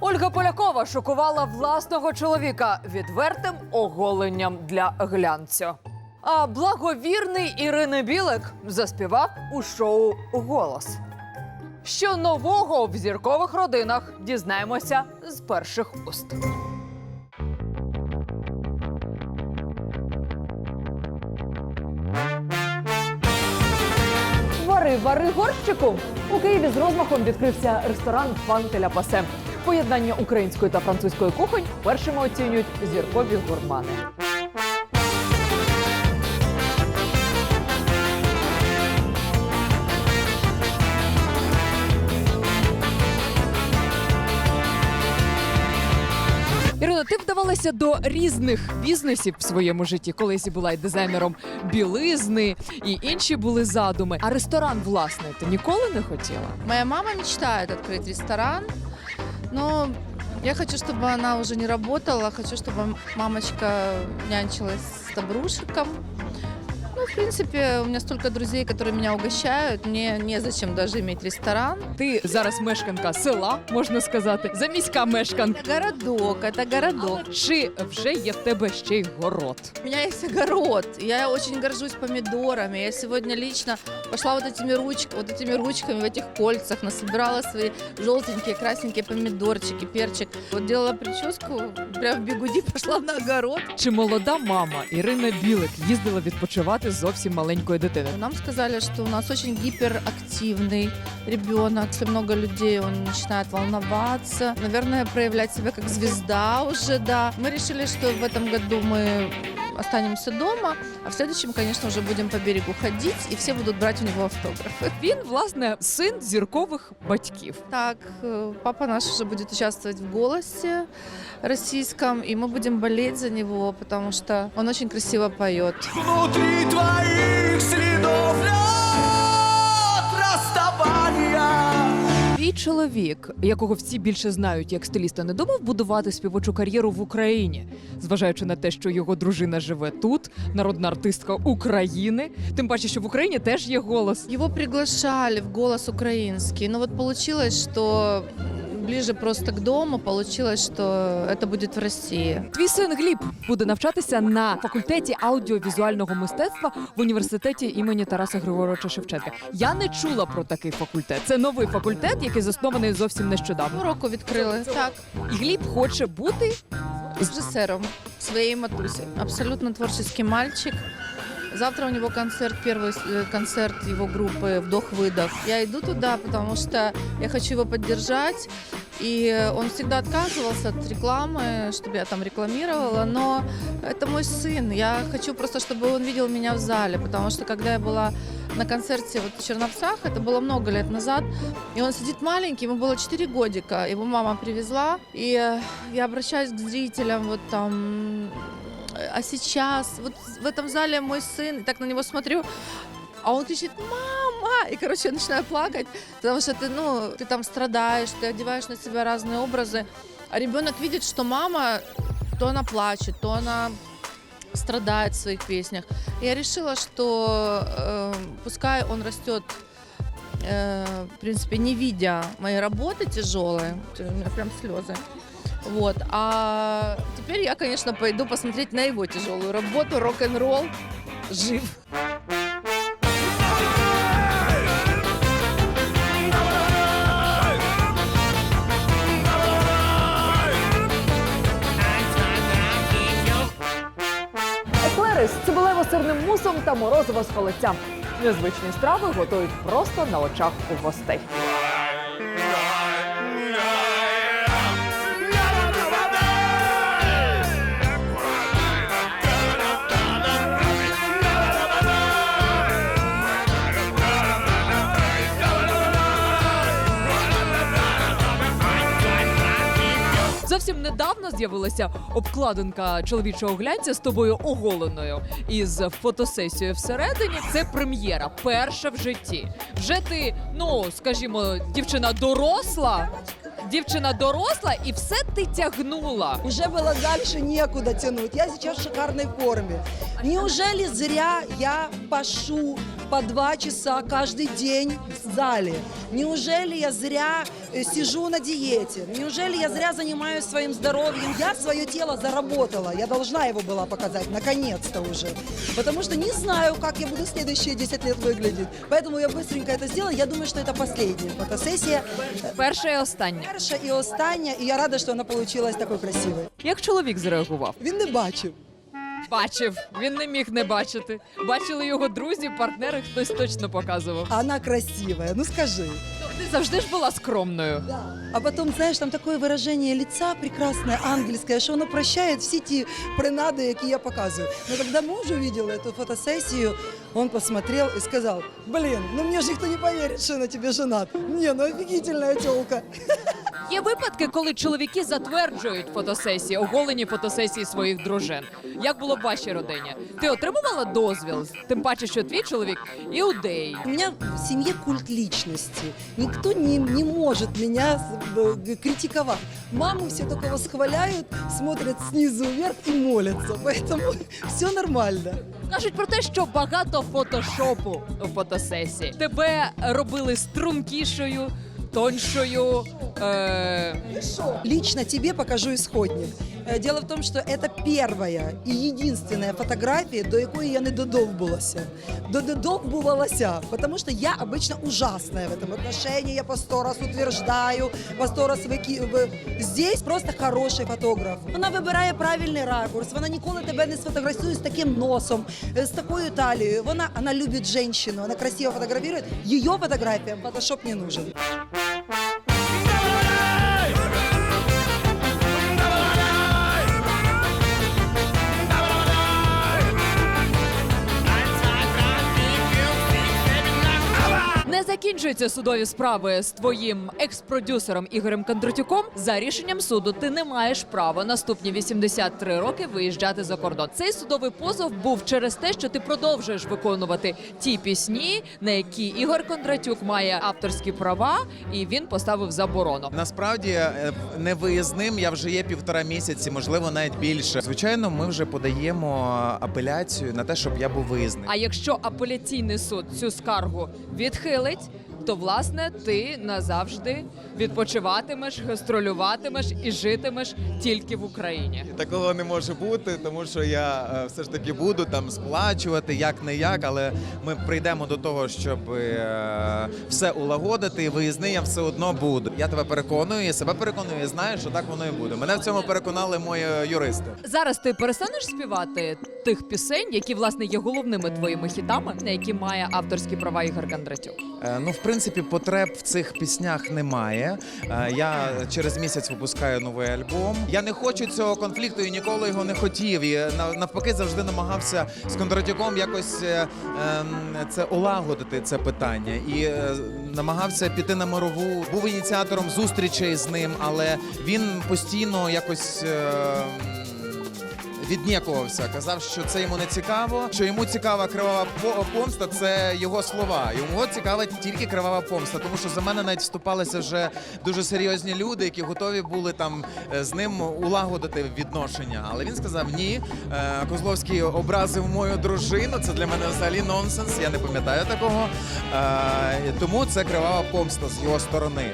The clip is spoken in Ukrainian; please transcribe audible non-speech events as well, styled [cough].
Ольга Полякова шокувала власного чоловіка відвертим оголенням для глянцю. А благовірний Ірини Білик заспівав у шоу Голос. Що нового в зіркових родинах дізнаємося з перших уст. Вари, вари горщику. У Києві з розмахом відкрився ресторан Пан Пасе. Поєднання української та французької кухонь першими оцінюють зіркові гурмани. Ти вдавалася до різних бізнесів в своєму житті. Колись і була і дизайнером білизни, і інші були задуми. А ресторан, власне, ти ніколи не хотіла? Моя мама мечтает открыть ресторан, но я хочу, чтобы она уже не работала, хочу, чтобы мамочка нянчилась с добрушиком Ну, в принципе, у меня столько друзей, которые меня угощают, мне незачем даже иметь ресторан. Ти зараз мешканка села, можна сказати, заміська мешканка. Это городок, это городок. Чи вже є в тебе ще й город? У меня есть огород, я очень горжусь помидорами. Я сегодня лично пошла вот этими, руч... вот этими ручками в этих кольцах, насобирала свои желтенькие, красненькие помидорчики, перчик. Вот делала прическу, прям в бегуди пошла [laughs] на огород. Чи молода мама Ірина Білик їздила відпочивати з зовсім маленькою дитиною? Нам сказали, что у нас очень гиперактивный ребенок. Если много людей, он начинает волноваться. Наверное, проявлять себя как звезда уже, да. Мы решили, что в этом году мы останемся дома, а в следующем, конечно, уже будем по берегу ходить, и все будут брать у него автографы. Він, власне, син зіркових батьків. Так, э, папа наш уже будет участвовать в «Голосе» российском, и мы будем болеть за него, потому что он очень красиво поет. Внутри твоих следов Твій чоловік, якого всі більше знають як стиліста, не думав будувати співочу кар'єру в Україні, зважаючи на те, що його дружина живе тут, народна артистка України. Тим паче, що в Україні теж є голос. Его приглашали в «Голос украинский», но вот получилось, что ближе просто к дому, получилось, что это будет в России. Твій син Гліб буде навчатися на факультеті аудіовізуального мистецтва в університеті імені Тараса Григоровича Шевченка. Я не чула про такий факультет. Це новий факультет, який заснований зовсім нещодавно. Уроку відкрили. Так, І Гліб хоче бути режиссером своей матуси. Абсолютно творческий мальчик. Завтра у него концерт, первый э, концерт его группы «Вдох-выдох». Я иду туда, потому что я хочу его поддержать. И он всегда отказывался от рекламы, чтобы я там рекламировала, но это мой сын. Я хочу просто, чтобы он видел меня в зале, потому что когда я была на концерте вот в Черновцах, это было много лет назад, и он сидит маленький, ему было 4 годика, его мама привезла, и я обращаюсь к зрителям, вот там, а сейчас, вот в этом зале мой сын, и так на него смотрю, а он кричит «Мама!» И, короче, я начинаю плакать, потому что ты, ну, ты там страдаешь, ты одеваешь на себя разные образы, а ребенок видит, что мама, то она плачет, то она страдает в своих песнях. И я решила, что э, пускай он растет, э, в принципе, не видя моей работы тяжелые, у меня прям слезы. Вот. А теперь я, конечно, пойду посмотреть на его тяжелую работу, рок-н-ролл, жив. еклери з цибулево-сирним мусом та морозиво з холодцям. Незвичні страви готують просто на очах у гостей. Зовсім недавно з'явилася обкладинка чоловічого глянця з тобою оголеною із фотосесією всередині. Це прем'єра, перша в житті. Вже ти, ну скажімо, дівчина доросла. Дівчина доросла і все ти тягнула. Уже было дальше некуда тянуть. Я сейчас в шикарной форме. Неужели зря я пашу по два часа каждый день в зале. Неужели я зря э, сижу на диете? Неужели я зря занимаюсь своим здоровьем? Я свое тело заработала. Я должна его была показать, наконец-то уже. Потому что не знаю, как я буду следующие 10 лет выглядеть. Поэтому я быстренько это сделала. Я думаю, что это последняя фотосессия. Перша і остання. Перша і остання, і я рада, що вона получилась такою красивою. Як чоловік зреагував? Він не бачив. Бачив, він не міг не бачити. Бачили його друзі, партнери, хтось точно показував. А Вона красивая, ну скажи. Ти завжди ж була скромною. А потом, знаешь, там такое выражение лица прекрасное, ангельское, что оно прощает все ті принады, які я показываю. Но когда муж увидел эту фотосессию, он посмотрел и сказал, блин, ну мне же никто не поверит, что я на тебе женат. Не, ну офигительная телка. Є випадки, коли чоловіки затверджують фотосесії, оголені фотосесії своїх дружин. Як було в вашій родині? Ти отримувала дозвіл? Тим паче, що твій чоловік іудей. У меня в семье культ личности. Никто не, не может меня э, критиковать. Маму все только восхваляют, смотрят снизу вверх и молятся. Поэтому [laughs] все нормально. Кажуть про те, що багато фотошопу у фотосесії. Тебе робили стрункішою, тоншою. Е... Лично тебе покажу исходник. Э, Дело в том, что это первая и единственная фотография, до якої я не додовбулася. До додовбувалася, потому что я обычно ужасная в этом отношении, я по сто раз утверждаю, по сто раз вики... в- Здесь просто хороший фотограф. Вона вибирає правильний ракурс, вона ніколи тебе не сфотографує з таким носом, е, з такою талією. Вона, вона любить женщину, вона красиво фотографирует. Ее фотографиям фотошоп не нужен. Закінчуються судові справи з твоїм екс-продюсером Ігорем Кондратюком. За рішенням суду ти не маєш права наступні 83 роки виїжджати за кордон. Цей судовий позов був через те, що ти продовжуєш виконувати ті пісні, на які Ігор Кондратюк має авторські права, і він поставив заборону. Насправді е, невиїзним я вже є півтора місяці, можливо, навіть більше. Звичайно, ми вже подаємо апеляцію на те, щоб я був виїзний. А якщо апеляційний суд цю скаргу відхилить, то власне ти назавжди відпочиватимеш, гастролюватимеш і житимеш тільки в Україні. Такого не може бути, тому що я е, все ж таки буду там сплачувати як не як, але ми прийдемо до того, щоб е, все улагодити, і виїзний я все одно буду. Я тебе переконую, і себе переконую, і знаю, що так воно і буде. Мене в цьому переконали мої юристи. Зараз ти перестанеш співати тих пісень, які власне є головними твоїми хітами, на які має авторські права Ігор Кондратюк. Е, Ну, в принципі, потреб в цих піснях немає. Е, Я через місяць випускаю новий альбом. Я не хочу цього конфлікту і ніколи його не хотів. І навпаки, завжди намагався з Кондратюком якось е, ем, це улагодити це питання. І е, намагався піти на мирову. Був ініціатором зустрічей з ним, але він постійно якось. е, віднікувався, казав, що це йому не цікаво, що йому цікава кривава помста. Це його слова. Йому цікава тільки кривава помста, тому що за мене навіть вступалися вже дуже серйозні люди, які готові були там е, з ним улагодити відношення. Але він сказав: ні, е, Козловський образив мою дружину. Це для мене взагалі нонсенс. Я не пам'ятаю такого. Е, Тому це кривава помста з його сторони.